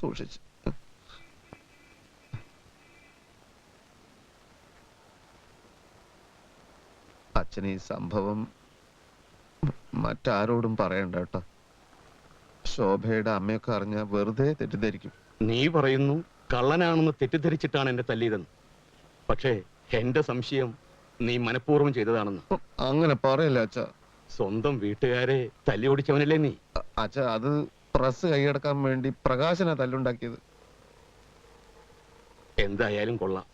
സൂക്ഷിച്ച് അച്ഛൻ ഈ സംഭവം മറ്റാരോടും പറയണ്ട കേട്ടോ. ശോഭയുടെ അമ്മയൊക്കെ അറിഞ്ഞ വെറുതെ തെറ്റിദ്ധരിക്കും. നീ പറയുന്നു കള്ളനാണെന്ന് തെറ്റിദ്ധരിച്ചിട്ടാണ് എന്നെ തല്ലിയതെന്ന്. പക്ഷേ എന്റെ സംശയം നീ മനഃപൂർവം ചെയ്തതാണെന്ന്. അങ്ങനെ പറയല്ല അച്ഛ. സ്വന്തം വീട്ടുകാരെ തല്ലി ഓടിച്ചവനല്ലേ നീ അച്ഛ അത് പ്രസ് കൈയടക്കാൻ വേണ്ടി പ്രകാശന തല്ലുണ്ടാക്കിയത്. എന്തായാലും കൊള്ളാം.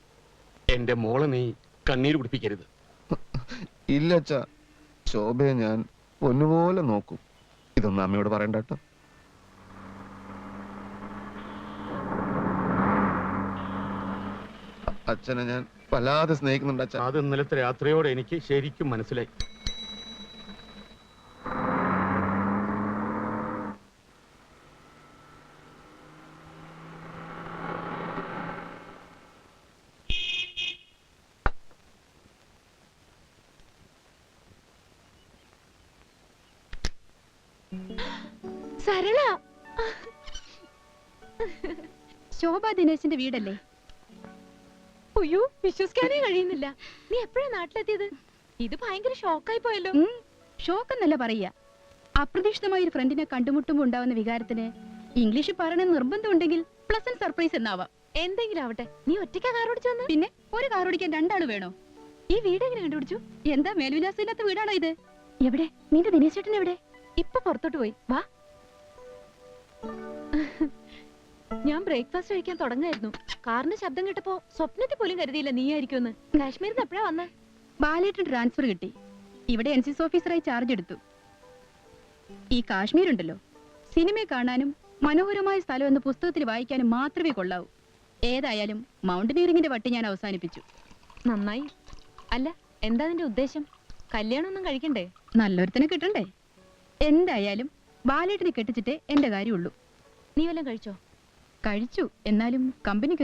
എന്റെ മോളെ നീ കണ്ണീര് കുടിപ്പിക്കരുത്. ഇല്ല അച്ഛാ. ശോഭയെ ഞാൻ പൊന്നുപോലെ നോക്കും. ഇതൊന്നും അമ്മയോട് പറയണ്ട കേട്ടോ. അച്ഛനെ ഞാൻ വല്ലാതെ സ്നേഹിക്കുന്നുണ്ട് അച്ഛാ. അത് ഇന്നലത്തെ രാത്രിയോടെ എനിക്ക് ശരിക്കും മനസ്സിലായി. ശോഭ ദിനേശിന്റെ വീടല്ലേ? അയ്യോ വിശ്വസിക്കാനേ കഴിയുന്നില്ല. നീ എപ്പോഴാ നാട്ടിലെത്തിയത്? ഇത് ഭയങ്കര ഷോക്കായി പോയല്ലോ. ഷോക്ക് എന്നല്ല പറയുക. അപ്രതീക്ഷിതമായ ഒരു ഫ്രണ്ടിനെ കണ്ടുമുട്ടുമ്പോൾ ഉണ്ടാവുന്ന വികാരത്തിന് ഇംഗ്ലീഷിൽ പറയണ നിർബന്ധമുണ്ടെങ്കിൽ പ്ലസ് സർപ്രൈസ് എന്നാവാം. എന്തെങ്കിലും ആവട്ടെ. നീ ഒറ്റയ്ക്കാ കാർ ഓടിച്ചു വന്നു? പിന്നെ ഒരു കാർ ഓടിക്കാൻ രണ്ടാൾ വേണോ? ഈ വീട് എങ്ങനെ കണ്ടുപിടിച്ചു? എന്താ മേൽവിലാസമില്ലാത്ത വീടാണോ ഇത്? എവിടെ? നിന്റെ ദിനേശ് ചേട്ടൻ എവിടെ? ഇപ്പൊ പുറത്തോട്ട് പോയി. വാ. ഞാൻ ബ്രേക്ക്ഫാസ്റ്റ് കഴിക്കാൻ തുടങ്ങായിരുന്നു. കാറിന്റെ ശബ്ദം കേട്ടപ്പോ സ്വപ്നത്തിൽ പോലും കരുതിയില്ല നീ ആയിരിക്കുമെന്ന് കാശ്മീരിൽ നിന്ന് എപ്പോഴാ വന്ന്? ബാലേട്ടൻ ട്രാൻസ്ഫർ കിട്ടി. ഇവിടെ എൻ സി എസ് ഓഫീസറായി ചാർജ് എടുത്തു. ഈ കാശ്മീർ ഉണ്ടല്ലോ സിനിമ കാണാനും മനോഹരമായ സ്ഥലം എന്ന് പുസ്തകത്തിൽ വായിക്കാനും മാത്രമേ കൊള്ളാവൂ. ഏതായാലും മൗണ്ടനീറിംഗിന്റെ വട്ടി ഞാൻ അവസാനിപ്പിച്ചു. നന്നായി. അല്ല എന്താ നിന്റെ ഉദ്ദേശം? കല്യാണമൊന്നും കഴിക്കണ്ടേ? നല്ലൊരുത്തനെ കിട്ടണ്ടേ? എന്തായാലും ബാലേട്ടനെ കെട്ടിച്ചിട്ടേ എന്റെ കാര്യമുള്ളൂ. നീ വല്ലതും കഴിച്ചോ? കഴിച്ചു. എന്നാലും കമ്പനിക്ക്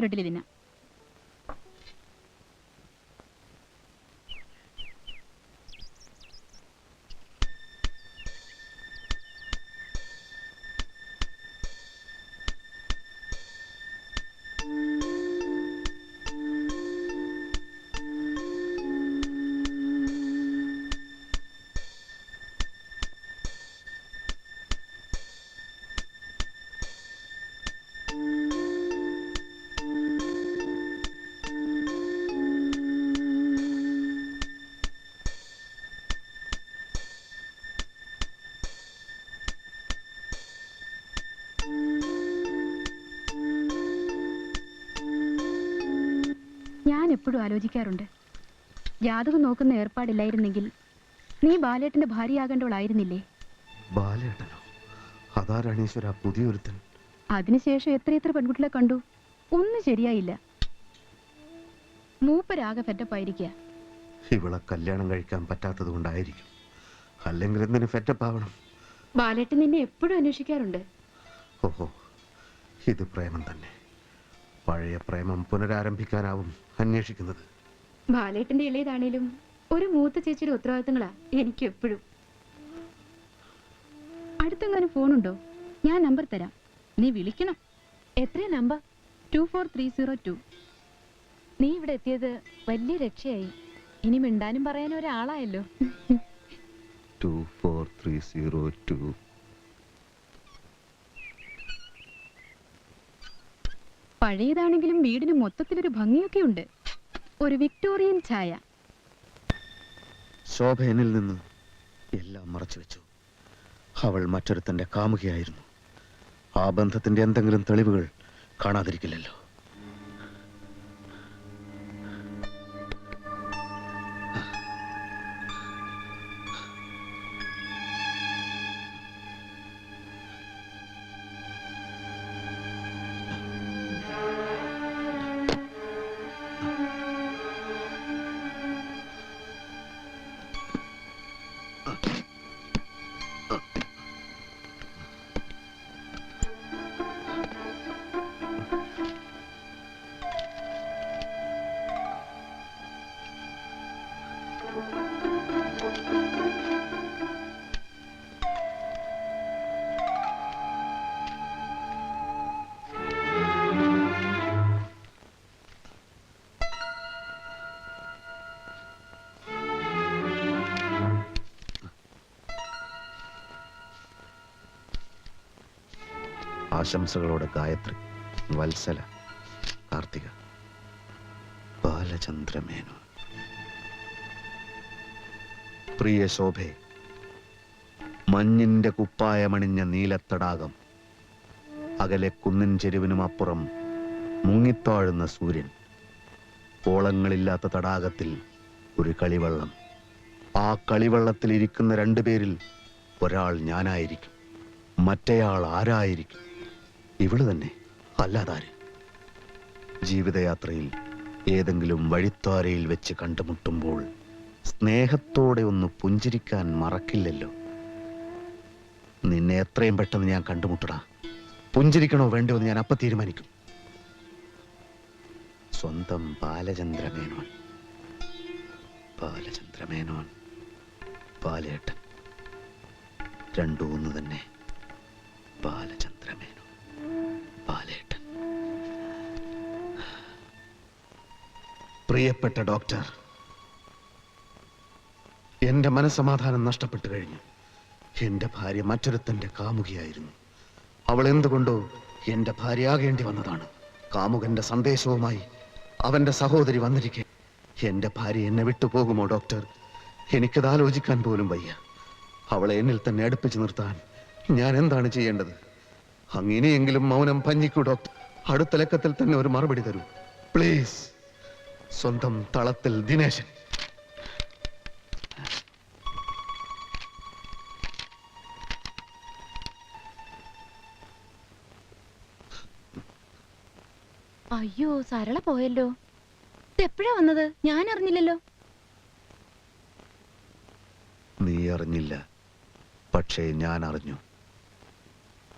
എപ്പോഴും ആലോചിക്കാറുണ്ട്. ജാതകം നോക്കുന്ന ഏർപ്പാടില്ലായിരുന്നെങ്കിൽ നീ ബാലേട്ടന്റെ ഭാര്യയാകേണ്ടവളായിരുന്നില്ലേ? ബാലേട്ടനോ? അതാ രണീശ്വര പുതിയൊരുത്തൻ. അതിനുശേഷം എത്രയെത്ര പെൺകുട്ടികളെ കണ്ടു? ഒന്നും ശരിയായില്ല. മൂപ്പരാകെ ഫെറ്റപ്പായിരിക്കുക ഇവളെ കല്യാണം കഴിക്കാൻ പറ്റാത്തത് കൊണ്ടായിരിക്കും. അല്ലെങ്കിൽ എന്തിനു ഫെറ്റപ്പ് ആവണം? ബാലേട്ടൻ നിന്നെ എപ്പോഴും അന്വേഷിക്കാറുണ്ട്. ഓഹോ ഇത് പ്രേമം തന്നെ. പഴയ പ്രേമം പുനരാരംഭിക്കാനാവും അന്വേഷിക്കുന്നത്. ബാലേട്ടന്റെ ഇളയതാണേലും ഒരു മൂത്ത ചേച്ചിയുടെ ഉത്തരവാദിത്തങ്ങളാ എനിക്ക് എപ്പോഴും. അടുത്തെങ്ങാനും ഫോണുണ്ടോ? ഞാൻ നമ്പർ തരാം. നീ വിളിക്കണം. എത്രയാ number? Two four three zero two. നീ ഇവിടെ എത്തിയത് വലിയ രക്ഷയായി. ഇനി മിണ്ടാനും പറയാനും ഒരാളായല്ലോ. Two four three zero two. പഴയതാണെങ്കിലും വീടിന് മൊത്തത്തിലൊരു ഭംഗിയൊക്കെ ഉണ്ട് ഒരു വിക്ടോറിയൻ ഛായ. ശോഭ എന്നിൽ നിന്ന് എല്ലാം മറച്ചു വെച്ചു. അവൾ മറ്റൊരുത്തന്റെ കാമുകയായിരുന്നു. ആ ബന്ധത്തിന്റെ എന്തെങ്കിലും തെളിവുകൾ കാണാതിരിക്കില്ലല്ലോ. ആശംസകളോടെ ഗായത്രി വത്സല കാർത്തിക ബാലചന്ദ്രമേനോ പ്രിയ ശോഭെ മഞ്ഞിന്റെ കുപ്പായമണിഞ്ഞ നീലത്തടാകം അകലെ കുന്നിൻ ചെരുവിനും അപ്പുറം മുങ്ങിത്താഴുന്ന സൂര്യൻ കോളങ്ങളില്ലാത്ത തടാകത്തിൽ ഒരു കളിവള്ളം. ആ കളിവള്ളത്തിൽ ഇരിക്കുന്ന രണ്ടുപേരിൽ ഒരാൾ ഞാനായിരിക്കും മറ്റേയാൾ ആരായിരിക്കും? ഇവൾ തന്നെ. അല്ലാതാര്? ജീവിതയാത്രയിൽ ഏതെങ്കിലും വഴിത്താരയിൽ വെച്ച് കണ്ടുമുട്ടുമ്പോൾ സ്നേഹത്തോടെ ഒന്ന് പുഞ്ചിരിക്കാൻ മറക്കില്ലല്ലോ. നിന്നെ എത്രയും പെട്ടെന്ന് ഞാൻ കണ്ടുമുട്ടടാ. പുഞ്ചിരിക്കണോ വേണ്ടോ എന്ന് ഞാൻ അപ്പൊ തീരുമാനിക്കും. സ്വന്തം ബാലചന്ദ്രമേനോൻ. ബാലചന്ദ്രമേനോൻ. ബാലേട്ടൻ. രണ്ടു ഒന്ന് തന്നെ. ബാലചന്ദ്രമേനോൻ പ്രിയപ്പെട്ട ഡോക്ടർ എന്റെ മനസ്സമാധാനം നഷ്ടപ്പെട്ടു കഴിഞ്ഞു. എന്റെ ഭാര്യ മറ്റൊരുത്തന്റെ കാമുകിയായിരുന്നു. അവൾ എന്തുകൊണ്ടോ എന്റെ ഭാര്യയാകേണ്ടി വന്നതാണ്. കാമുകന്റെ സന്ദേശവുമായി അവന്റെ സഹോദരി വന്നിരിക്കെ. എന്റെ ഭാര്യ എന്നെ വിട്ടുപോകുമോ ഡോക്ടർ? എനിക്കത് ആലോചിക്കാൻ പോലും വയ്യ. അവളെ എന്നിൽ തന്നെ അടുപ്പിച്ചു നിർത്താൻ ഞാൻ എന്താണ് ചെയ്യേണ്ടത്? അങ്ങനെയെങ്കിലും മൗനം പഞ്ഞിക്കൂ ഡോക്ടർ. അടുത്ത ലക്കത്തിൽ തന്നെ ഒരു മറുപടി തരൂ. പ്ലീസ്. സ്വന്തം തളത്തിൽ ദിനേശൻ. അയ്യോ സരള പോയല്ലോ. എപ്പോഴാ വന്നത്? ഞാൻ അറിഞ്ഞില്ലല്ലോ. നീ അറിഞ്ഞില്ല പക്ഷേ ഞാൻ അറിഞ്ഞു.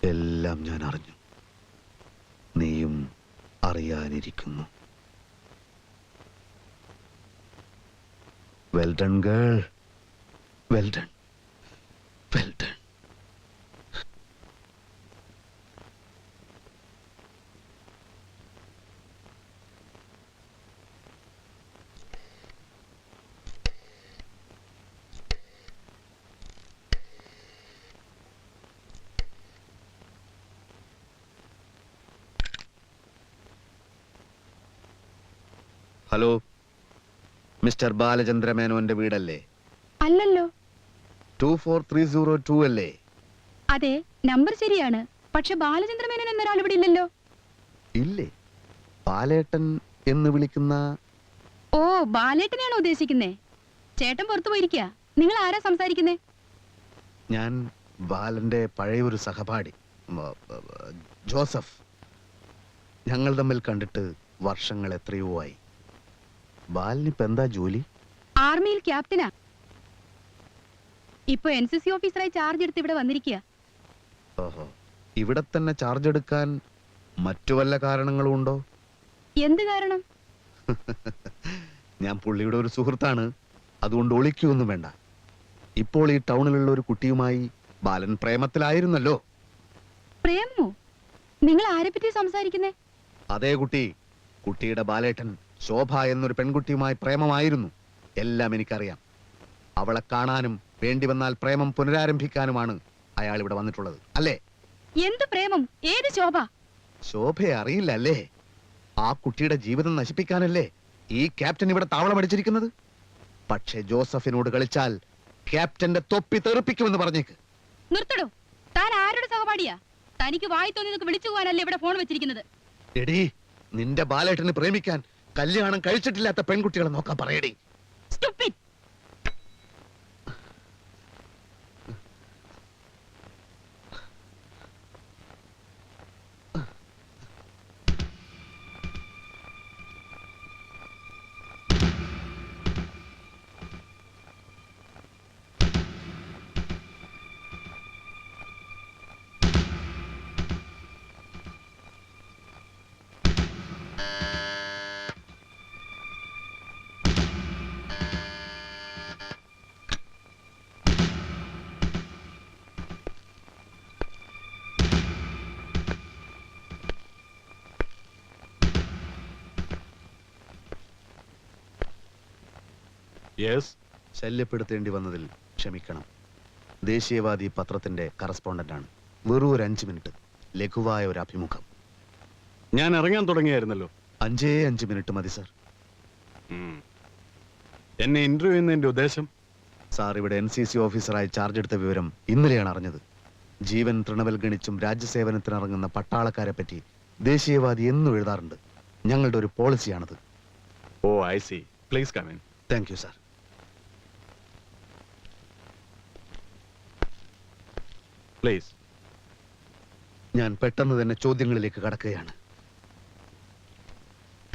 എല്ലാം ഞാൻ അറിഞ്ഞു. നീയും അറിയാനിരിക്കുന്നു. Well done, girl. Well done. Well done. Hello. Mister Balachandra മേനോന്റെ വീടല്ലേ? അല്ലല്ലോ. Two four three zero two അല്ലേ? അതെ നമ്പർ ശരിയാണ്. പക്ഷെ ബാലചന്ദ്ര മേനോൻ എന്നൊരാൾ ഇവിടെ ഇല്ലല്ലോ. ഇല്ലേ? ബാലേട്ടൻ എന്ന് വിളിക്കുന്ന ഓ ബാലേട്ടനെയാണോ ഉദ്ദേശിക്കുന്നേ? ചേട്ടൻ പുറത്തു പോയിരിക്കുക നിങ്ങൾ ആരാ സംസാരിക്കുന്നേ? ഞാൻ ബാലന്റെ പഴയ ഒരു സഹപാഠി ജോസഫ്. ഞങ്ങൾ തമ്മിൽ കണ്ടിട്ട് വർഷങ്ങൾ എത്രയോ ആയി. ബാലിനിപ്പോ എന്താ ജോലി? ആർമിയിൽ ക്യാപ്റ്റനാ. ഇപ്പൊ എൻ സി സി ഓഫീസറായി ചാർജ് എടുത്ത് ഇവിടെ വന്നിരിക്കുക ഇവിടെ തന്നെ ചാർജ് എടുക്കാൻ മറ്റു വല്ല കാരണങ്ങളും ഉണ്ടോ? എന്ത് കാരണം? ഞാൻ പുള്ളിയുടെ ഒരു സുഹൃത്താണ്. അതുകൊണ്ട് ഒളിക്കൊന്നും വേണ്ട. ഇപ്പോൾ ഈ ടൗണിലുള്ള ഒരു കുട്ടിയുമായി ബാലൻ പ്രേമത്തിലായിരുന്നല്ലോ. പ്രേമോ നിങ്ങൾ ആരെ പറ്റി സംസാരിക്കുന്നേ? അതേ കുട്ടി കുട്ടിയുടെ ബാലേട്ടൻ. ശോഭ എന്നൊരു പെൺകുട്ടിയുമായി പ്രേമമായിരുന്നു. എല്ലാം എനിക്കറിയാം. അവളെ കാണാനും വേണ്ടി വന്നാൽ പ്രേമം പുനരാരംഭിക്കാനുമാണ് അയാൾ ഇവിടെ വന്നിട്ടുള്ളത്. അല്ലേ? എന്ത് പ്രേമം? ഏത് ശോഭ? ശോഭയെ അറിയില്ല അല്ലേ? ആ കുട്ടിയുടെ ജീവിതം നശിപ്പിക്കാനല്ലേ ഈ ക്യാപ്റ്റൻ ഇവിടെ താവളം അടിച്ചിരിക്കുന്നത്? പക്ഷെ ജോസഫിനോട് കളിച്ചാൽ ക്യാപ്റ്റന്റെ തൊപ്പി തെറിപ്പിക്കുമെന്ന് പറഞ്ഞേക്ക്. നിർത്തടോ. താൻ ആരുടെ സഹപാഠിയാ? തനിക്ക് വായി തോന്നിയതൊക്കെ വിളിച്ചു പോകാനല്ലേ ഇവിടെ ഫോൺ വെച്ചിരിക്കുന്നത്? എടീ നിന്റെ ബാലേട്ടന് പ്രേമിക്കാൻ കല്യാണം കഴിച്ചിട്ടില്ലാത്ത പെൺകുട്ടികളെ നോക്കാൻ പറയടി Stupid. യെസ് ശല്യപ്പെടുത്തേണ്ടി വന്നതിൽ ക്ഷമിക്കണം. ദേശീയവാദി പത്രത്തിന്റെ കറസ്പോണ്ടന്റാണ് വെറും ഒരു അഞ്ച് മിനിറ്റ്. ലഘുവായ ഒരു അഭിമുഖം. ഞാൻ ഇറങ്ങാൻ തുടങ്ങിയായിരുന്നല്ലോ. അഞ്ചേ അഞ്ച് മിനിറ്റ് മതി സാർ. ഉം. എന്നെ ഇന്റർവ്യൂ ചെയ്യുന്നതിന്റെ ഉദ്ദേശം? സാർ ഇവിടെ എൻ സി സി ഓഫീസറായി ചാർജ് എടുത്ത വിവരം ഇന്നലെയാണ് അറിഞ്ഞത്. ജീവൻ തൃണവൽഗണിച്ചും രാജ്യസേവനത്തിനിറങ്ങുന്ന പട്ടാളക്കാരെ പറ്റി ദേശീയവാദി എന്നും എഴുതാറുണ്ട്. ഞങ്ങളുടെ ഒരു പോളിസിയാണത് O I C please come in thank you sir please. ഞാൻ പെട്ടെന്ന് തന്നെ ചോദ്യങ്ങളിലേക്ക് കടക്കുകയാണ്.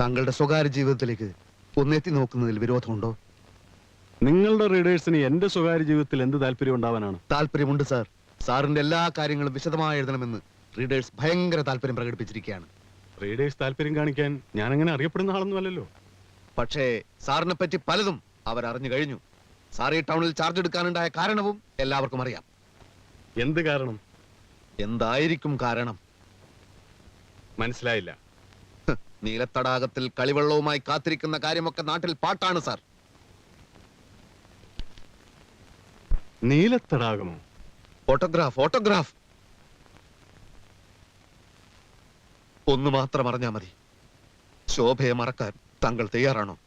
താങ്കളുടെ സ്വകാര്യ ജീവിതത്തിലേക്ക് ഒന്നെത്തി നോക്കുന്നതിൽ വിരോധമുണ്ടോ? നിങ്ങളുടെ റീഡേഴ്സിന് എന്റെ സ്വകാര്യ ജീവിതത്തിൽ എന്ത് താല്പര്യം ഉണ്ടാവാനാണ്? താല്പര്യമുണ്ട് സാർ. സാറിന്റെ എല്ലാ കാര്യങ്ങളും വിശദമായി എഴുതണമെന്ന് റീഡേഴ്സ് ഭയങ്കര താല്പര്യം പ്രകടിപ്പിച്ചിരിക്കുകയാണ്. റീഡേഴ്സ് താല്പര്യം കാണിക്കാൻ ഞാൻ അങ്ങനെ അറിയപ്പെടുന്ന ആളൊന്നുമല്ലോ പക്ഷേ സാറിനെ പറ്റി പലതും അവർ അറിഞ്ഞു കഴിഞ്ഞു. സാർ ഈ ടൗണിൽ ചാർജ് എടുക്കാനുണ്ടായ കാരണവും എല്ലാവർക്കും അറിയാം. എന്ത് കാരണം? എന്തായിരിക്കും കാരണം? മനസ്സിലായില്ല. നീലത്തടാകത്തിൽ കളിവെള്ളവുമായി കാത്തിരിക്കുന്ന കാര്യമൊക്കെ നാട്ടിൽ പാട്ടാണ് സാർ. നീലത്തടാകമോ? Photograph photograph. ഒന്ന് മാത്രം അറിഞ്ഞാ മതി. ശോഭയെ മറക്കാൻ താങ്കൾ തയ്യാറാണോ?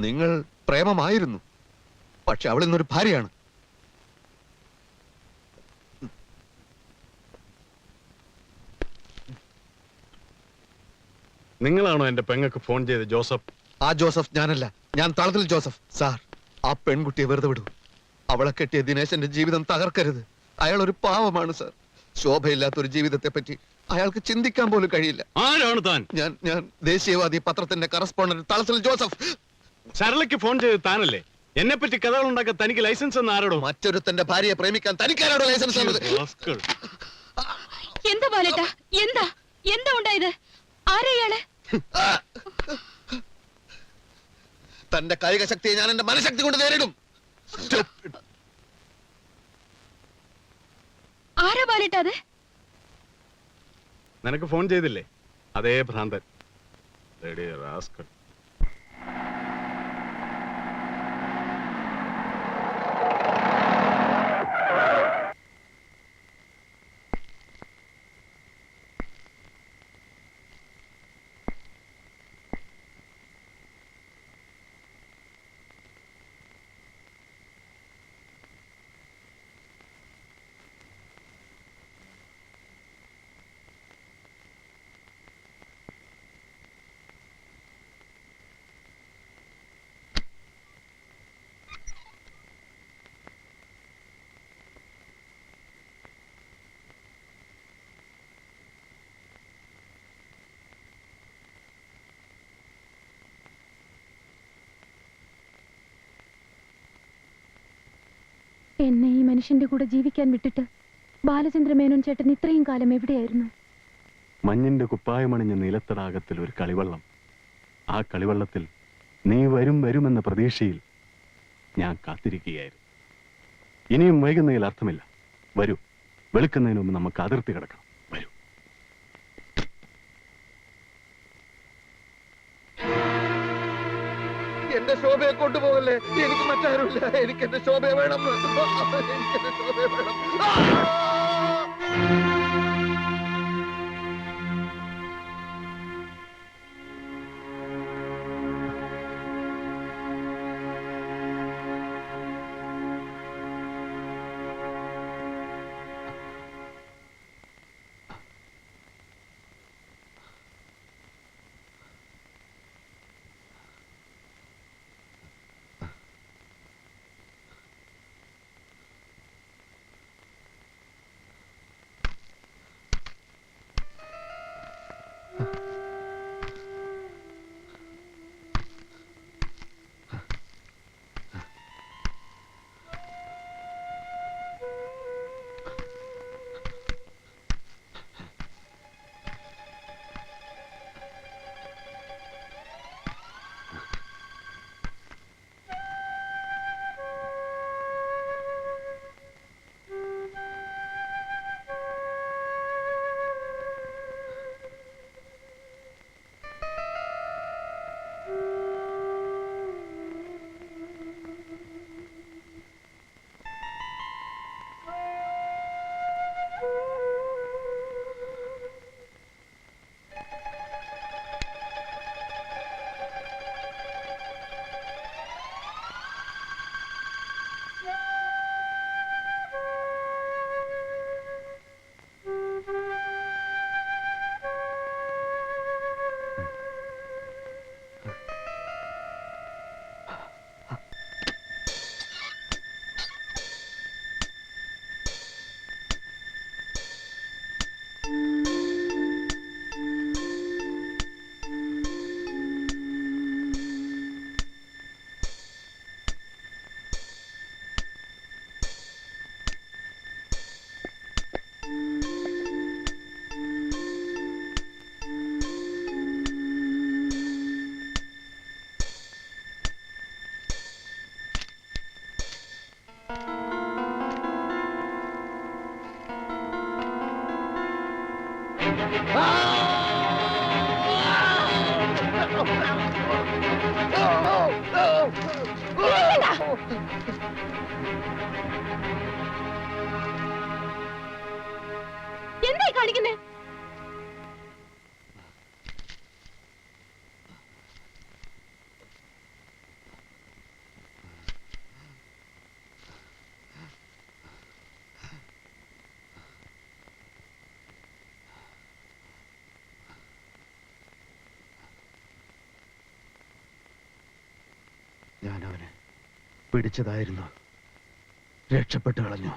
നിങ്ങൾ പ്രേമമായിരുന്നു. പക്ഷെ അവൾ ഇന്നൊരു ഭാര്യയാണ്. നിങ്ങളാണോ എന്റെ പെങ്ങൾക്ക് ഫോൺ ചെയ്ത് ജോസഫ്? ആ ജോസഫ് ഞാനല്ല. ഞാൻ തളത്തിൽ ജോസഫ്. സാർ ആ പെൺകുട്ടിയെ വെറുതെ വിടൂ. അവളെ കെട്ടിയ ദിനേശന്റെ ജീവിതം തകർക്കരുത്. അയാൾ ഒരു പാവമാണ് സാർ. ശോഭയില്ലാത്ത ഒരു ജീവിതത്തെ പറ്റി അയാൾക്ക് ചിന്തിക്കാൻ പോലും കഴിയില്ല. ആരാണ് താൻ? ഞാൻ ഞാൻ ദേശീയവാദി പത്രത്തിന്റെ കറസ്പോണ്ടന്റ് തളത്തിൽ ജോസഫ്. സരളയ്ക്ക് ഫോൺ ചെയ്ത് താനല്ലേ? എന്നെ പറ്റി കഥകൾ ഉണ്ടാക്കാൻ തനിക്ക് ലൈസൻസ് എന്ന് ആരോടോ? മറ്റൊരുത്തന്റെ ഭാര്യയെ പ്രേമിക്കാൻ തനിക്കാരോട് ലൈസൻസ് തന്നത്? rascal. എന്താ ബാലേട്ടാ? എന്താ? എന്താ ഉണ്ടായത്? ആരെയാൾ തന്റെ കായിക ശക്തിയെ ഞാൻ എന്റെ മനഃശക്തി കൊണ്ട് നേരിടും. ആരാ ബാലിട്ടത് അത് നിനക്ക് ഫോൺ ചെയ്തില്ലേ? അതേ ഭ്രാന്തൻ. Bloody rascal. എന്നെ ഈ മനുഷ്യന്റെ കൂടെ ജീവിക്കാൻ വിട്ടിട്ട് ബാലചന്ദ്രമേനോൻ ചേട്ടൻ ഇത്രയും കാലം എവിടെയായിരുന്നു? മഞ്ഞിന്റെ കുപ്പായമണിഞ്ഞ നിലത്തടാകത്തിൽ ഒരു കളിവള്ളം. ആ കളിവള്ളത്തിൽ നീ വരും വരുമെന്ന പ്രതീക്ഷയിൽ ഞാൻ കാത്തിരിക്കുകയായിരുന്നു. ഇനിയും വൈകുന്നതിൽ അർത്ഥമില്ല. വരൂ. വെളുക്കുന്നതിന് മുമ്പ് നമുക്ക് അതിർത്തി കിടക്കണം കൊണ്ടുപോകല്ലേ എനിക്ക് മറ്റാരുമില്ല. എനിക്ക് എന്റെ ശോഭയെ വേണം. എനിക്ക് എന്റെ ശോഭയെ വേണം. എന്തായി കാണിക്കുന്നേ പിടിച്ചതായിരുന്നു. രക്ഷപ്പെട്ടു കളഞ്ഞു.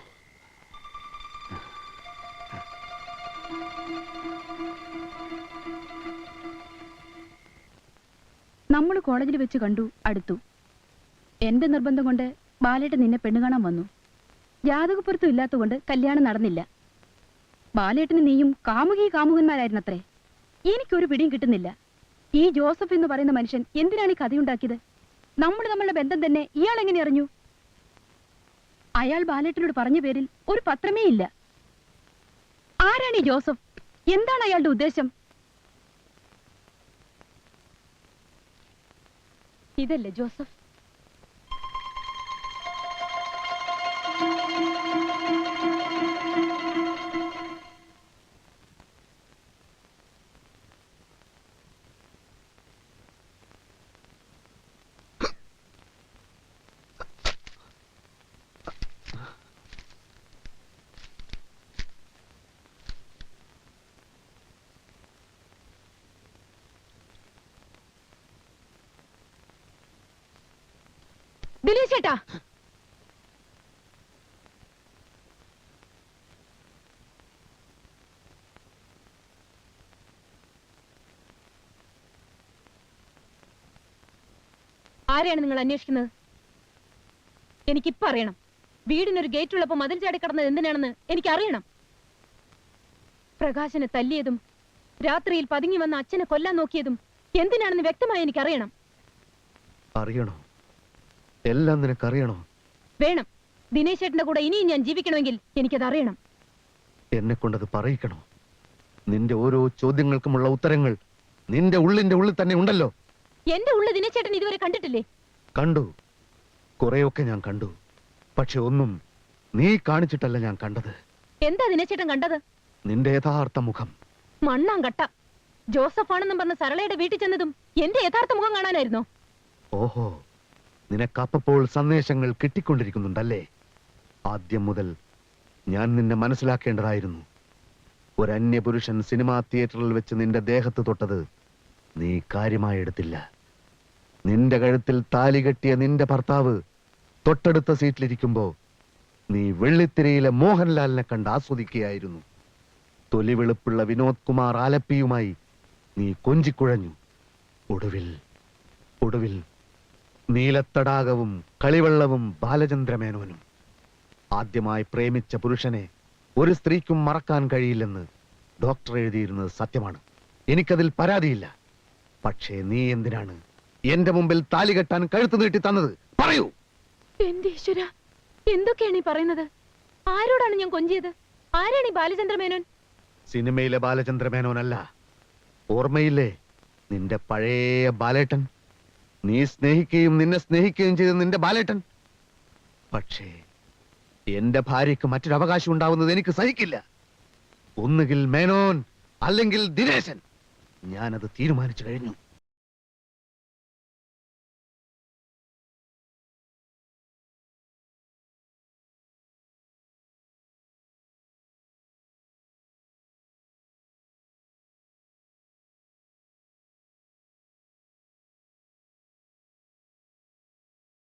നമ്മൾ കോളേജിൽ വെച്ച് കണ്ടു അടുത്തു. എന്റെ നിർബന്ധം കൊണ്ട് ബാലേട്ട് നിന്നെ പെണ്ണു കാണാൻ വന്നു. ജാതകപ്പുറത്തും ഇല്ലാത്തതുകൊണ്ട് കല്യാണം നടന്നില്ല. ബാലേട്ടന് നീയും കാമുകി കാമുകന്മാരായിരുന്നത്രേ. എനിക്കൊരു പിടിയും കിട്ടുന്നില്ല. ഈ ജോസഫ് എന്ന് പറയുന്ന മനുഷ്യൻ എന്തിനാണ് ഈ കഥയുണ്ടാക്കിയത്? നമ്മൾ തമ്മിലുള്ള ബന്ധം തന്നെ ഇയാൾ എങ്ങനെ അറിഞ്ഞു? അയാൾ ബാലേട്ടനോട് പറഞ്ഞ പേരിൽ ഒരു പത്രമേ ഇല്ല. ആരാണ് ഈ ജോസഫ്? എന്താണ് അയാളുടെ ഉദ്ദേശം? ഇതല്ലേ ജോസഫ്? ചേട്ടാ. ആരെയാണ് നിങ്ങൾ അന്വേഷിക്കുന്നത്? എനിക്കിപ്പോ അറിയണം. വീടിനൊരു ഗേറ്റ് ഉള്ളപ്പോ മതിൽ ചാടി കടന്നത് എന്തിനാണെന്ന് എനിക്ക് അറിയണം പ്രകാശനെ തല്ലിയതും രാത്രിയിൽ പതുങ്ങി വന്ന അച്ഛനെ കൊല്ലാൻ നോക്കിയതും എന്തിനാണെന്ന് വ്യക്തമായി എനിക്കറിയണം. അറിയണോ? എല്ലാം നിനക്കറിയണോ? വേണം. ദിനേശേട്ടന്റെ കൂടെ ഇനിയും ഞാൻ ജീവിക്കണമെങ്കിൽ എനിക്കത് അറിയണം എന്നെ കൊണ്ടത് പറയിക്കണോ? നിന്റെ ഓരോ ചോദ്യങ്ങൾക്കുമുള്ള ഉത്തരങ്ങൾ നിന്റെ ഉള്ളിന്റെ ഉള്ളിൽ തന്നെ ഉണ്ടല്ലോ. എന്റെ ഉള്ളിൽ ദിനേശേട്ടൻ ഇതുവരെ കണ്ടിട്ടില്ലേ? കണ്ടു. കുറെയൊക്കെ ഞാൻ കണ്ടു. പക്ഷെ ഒന്നും നീ കാണിച്ചിട്ടല്ല ഞാൻ കണ്ടത്. എന്താ ദിനേശേട്ടൻ കണ്ടത്? നിന്റെ യഥാർത്ഥ മുഖം. മണ്ണാങ്കട്ട. ജോസഫ് ആണെന്നും പറഞ്ഞ സരളയുടെ വീട്ടിൽ ചെന്നതും എന്റെ യഥാർത്ഥ മുഖം കാണാനായിരുന്നോ? ഓഹോ. നിനക്കപ്പോൾ സന്ദേശങ്ങൾ കിട്ടിക്കൊണ്ടിരിക്കുന്നുണ്ടല്ലേ? ആദ്യം മുതൽ ഞാൻ നിന്നെ മനസ്സിലാക്കേണ്ടതായിരുന്നു. ഒരു അന്യപുരുഷൻ സിനിമാ തിയേറ്ററിൽ വെച്ച് നിന്റെ ദേഹത്ത് തൊട്ടത് നീ കാര്യമായി എടുത്തില്ല. നിന്റെ കഴുത്തിൽ താലി കെട്ടിയ നിന്റെ ഭർത്താവ് തൊട്ടടുത്ത സീറ്റിലിരിക്കുമ്പോൾ നീ വെള്ളിത്തിരയിലെ മോഹൻലാലിനെ കണ്ട് ആസ്വദിക്കുകയായിരുന്നു. തൊലി വെളുപ്പുള്ള വിനോദ് കുമാർ ആലപ്പിയുമായി നീ കൊഞ്ചിക്കുഴഞ്ഞു. ഒടുവിൽ ഒടുവിൽ നീലത്തടാകവും കളിവെള്ളവും ബാലചന്ദ്രമേനോനും. ആദ്യമായി പ്രേമിച്ച പുരുഷനെ ഒരു സ്ത്രീക്കും മറക്കാൻ കഴിയില്ലെന്ന് ഡോക്ടർ എഴുതിയിരുന്നത് സത്യമാണ്. എനിക്കതിൽ പരാതിയില്ല. പക്ഷേ നീ എന്തിനാണ് എന്റെ മുമ്പിൽ താലി കെട്ടാൻ കഴുത്ത് നീട്ടി തന്നത്? പറയൂ. എന്റെ ഈശ്വര എന്തൊക്കെയാണ് ഈ പറയുന്നത്? ആരോടാണ് ഞാൻ കൊഞ്ചിയത്? ആരാണ് ഈ ബാലചന്ദ്ര മേനോൻ സിനിമയിലെ ബാലചന്ദ്രമേനോനല്ല. ഓർമ്മയില്ലേ? നിന്റെ പഴയ ബാലേട്ടൻ? നീ സ്നേഹിക്കുകയും നിന്നെ സ്നേഹിക്കുകയും ചെയ്ത നിന്റെ ബാലേട്ടൻ. പക്ഷേ എന്റെ ഭാര്യയ്ക്ക് മറ്റൊരു അവകാശം ഉണ്ടാവുന്നത് എനിക്ക് സഹിക്കില്ല. ഒന്നുകിൽ മേനോൻ അല്ലെങ്കിൽ ദിനേശൻ. ഞാനത് തീരുമാനിച്ചു കഴിഞ്ഞു.